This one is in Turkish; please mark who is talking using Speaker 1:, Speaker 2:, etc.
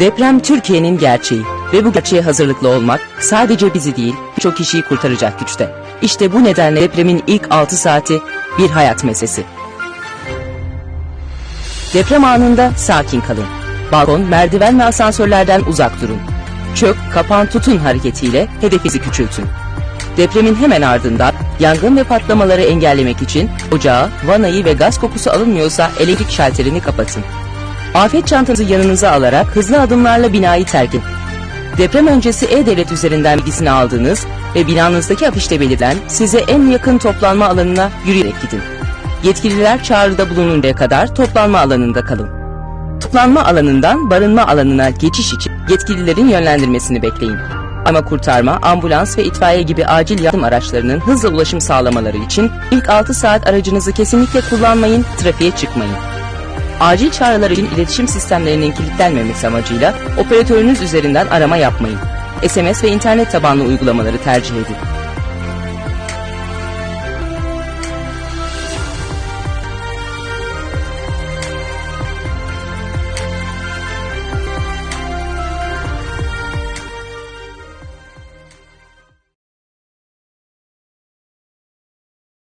Speaker 1: Deprem Türkiye'nin gerçeği ve bu gerçeğe hazırlıklı olmak sadece bizi değil birçok kişiyi kurtaracak güçte. İşte bu nedenle depremin ilk 6 saati bir hayat meselesi. Deprem anında sakin kalın. Balkon, merdiven ve asansörlerden uzak durun. Çök, kapan, tutun hareketiyle hedefinizi küçültün. Depremin hemen ardından yangın ve patlamaları engellemek için ocağı, vanayı ve gaz kokusu alınmıyorsa elektrik şalterini kapatın. Afet çantanızı yanınıza alarak hızlı adımlarla binayı terk edin. Deprem öncesi E-Devlet üzerinden bilgisini aldığınız ve binanızdaki afişte belirlen size en yakın toplanma alanına yürüyerek gidin. Yetkililer çağrıda bulununcaya kadar toplanma alanında kalın. Toplanma alanından barınma alanına geçiş için yetkililerin yönlendirmesini bekleyin. Ama kurtarma, ambulans ve itfaiye gibi acil yardım araçlarının hızla ulaşım sağlamaları için ilk 6 saat aracınızı kesinlikle kullanmayın, trafiğe çıkmayın. Acil çağrılar için iletişim sistemlerinin kilitlenmemesi amacıyla operatörünüz üzerinden arama yapmayın. SMS ve internet tabanlı uygulamaları tercih edin.